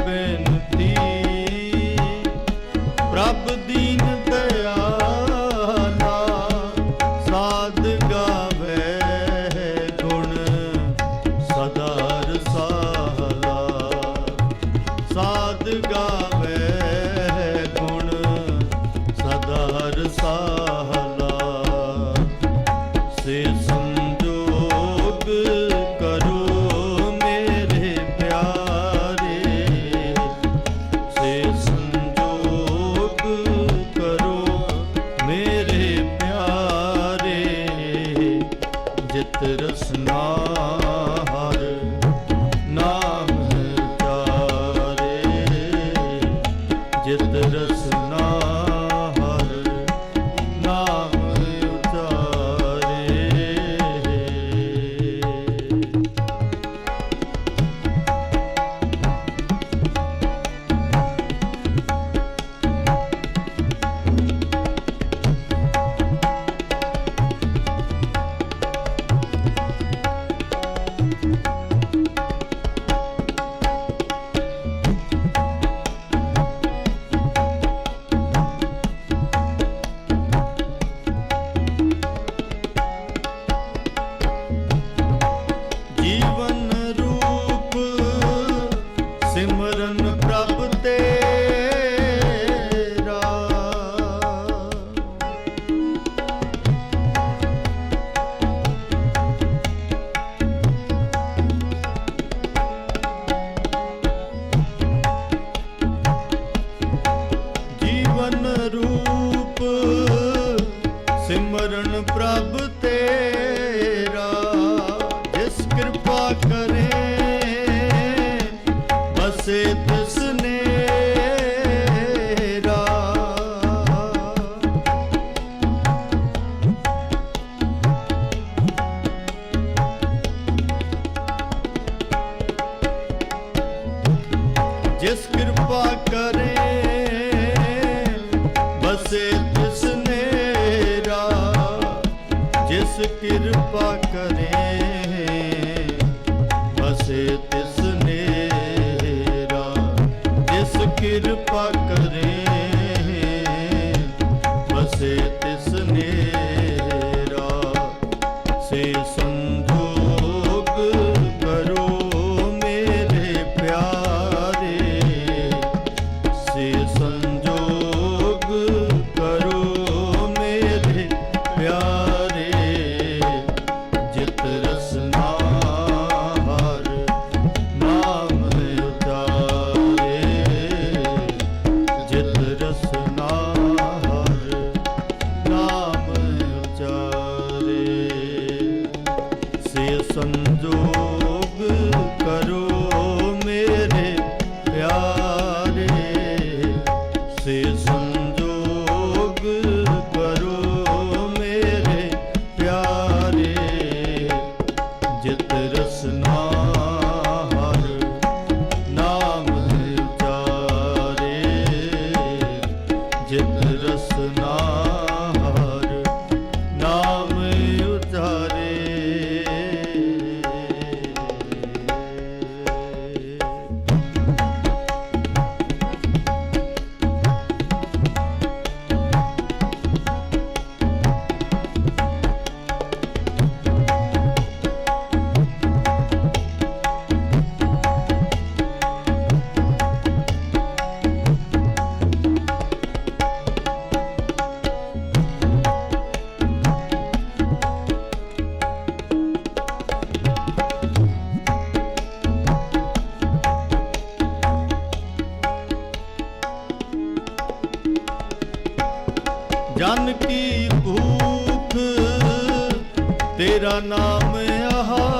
ਬੇਨਤੀ ਪ੍ਰਭ ਦੀਨ ਬਸੇ ਨਿਤ ਰਸਨਾ ਨਾਮ ਆਹਾ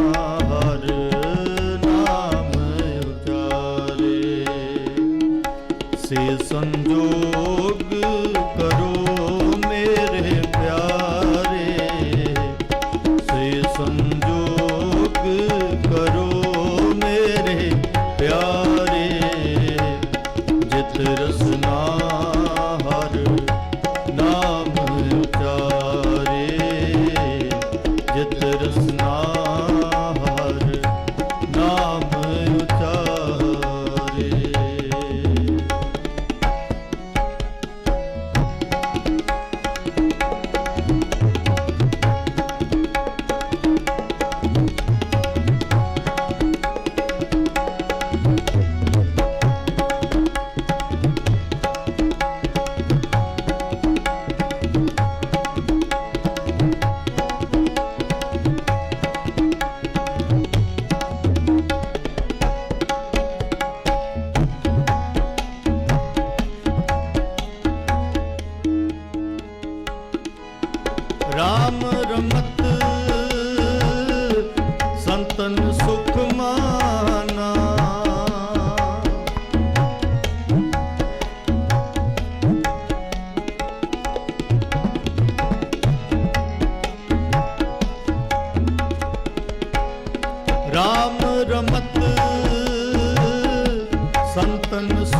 todos nós.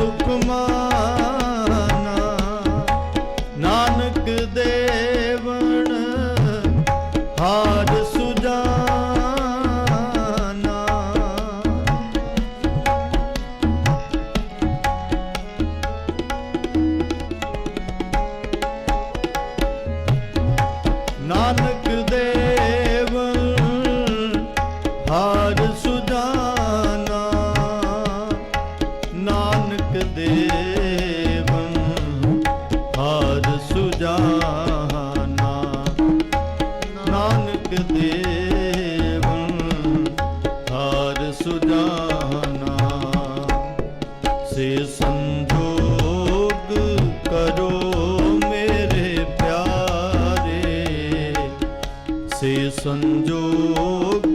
ਸੁਖਮਾ ਸੇ ਸੰਜੋਗ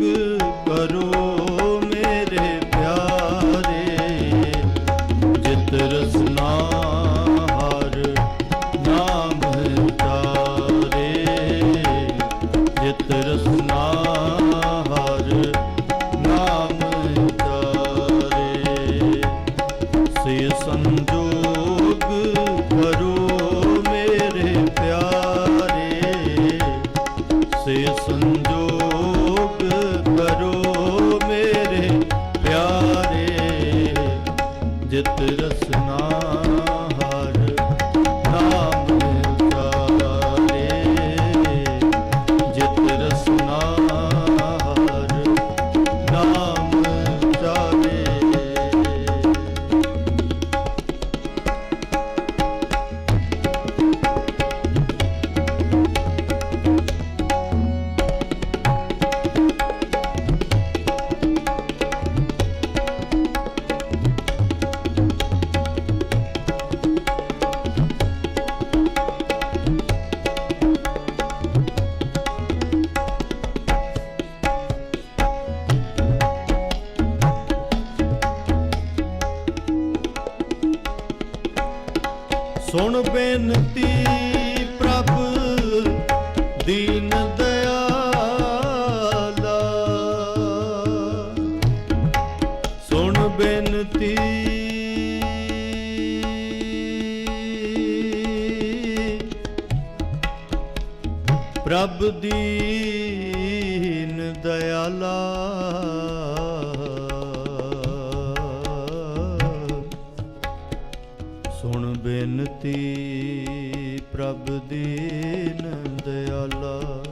ਪ੍ਰਭ ਦੀਨ ਦਿਆਲਾ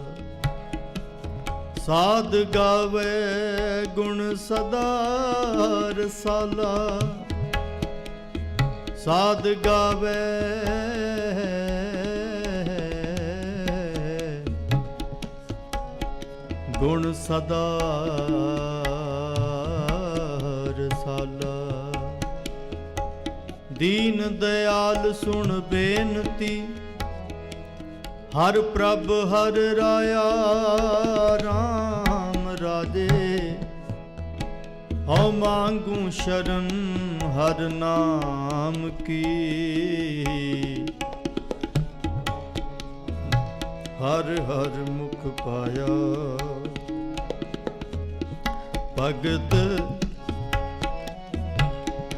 ਸਾਧ ਗਾਵੇ ਗੁਣ ਸਦਾ ਰਸਾਲਾ। ਸਾਧ ਗਾਵੇ ਗੁਣ ਸਦਾ ਰਸਾਲਾ। ਦੀਨ ਦਿਆਲ ਸੁਣ ਬੇਨਤੀ ਹਰ ਪ੍ਰਭ, ਹਰ ਰਾਇਆ RAM ਰਾਜੇ। ਹਉ ਮੰਗੂ ਸ਼ਰਨ, ਹਰ ਨਾਮ ਕੀ। ਹਰ ਹਰ ਮੁਖ ਪਾਇਆ। ਭਗਤ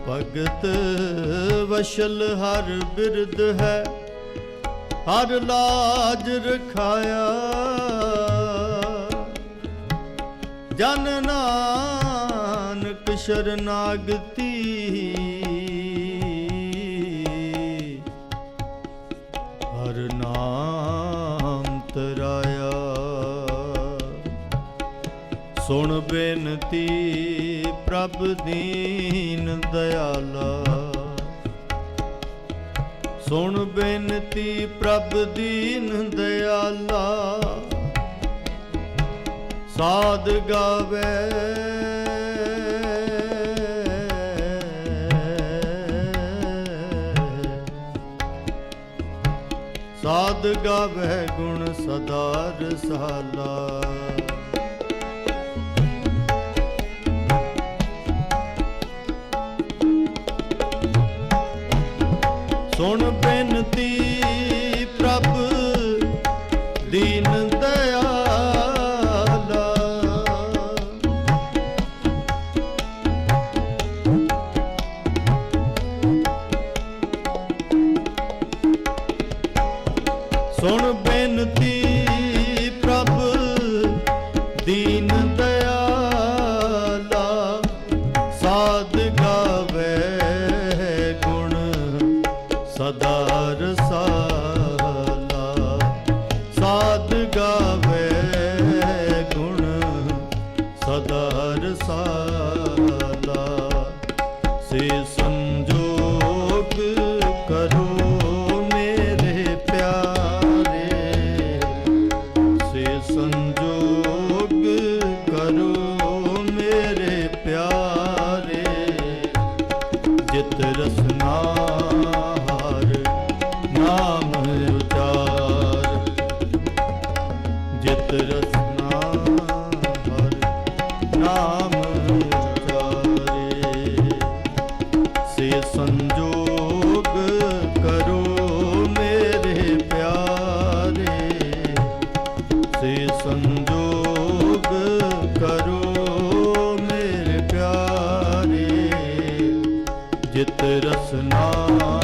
ਭਗਤ ਵਸ਼ਲ ਹਰ ਬਿਰਦ ਹੈ। ਹਰ ਲਾਜ ਰਖਾਇਆ। ਜਨ ਨਾਨਕ ਸ਼ਰਨਾਗਤੀ। ਹਰ ਨਾਮ ਤਰਾਇਆ। ਸੁਣ ਬੇਨਤੀ ਪ੍ਰਭ ਦੀਨ ਦਇਆਲਾ। ਸੁਣ ਬੇਨਤੀ ਪ੍ਰਭ ਦੀਨ ਦਇਆਲਾ ਸਾਧ ਗਾਵੇ। ਸਾਧ ਗਾਵੇ ਗੁਣ ਸਦਾ ਰਸਾਲਾ। ਸੁਣ ਸਦਾ ਜਿਤ ਰਸਨਾ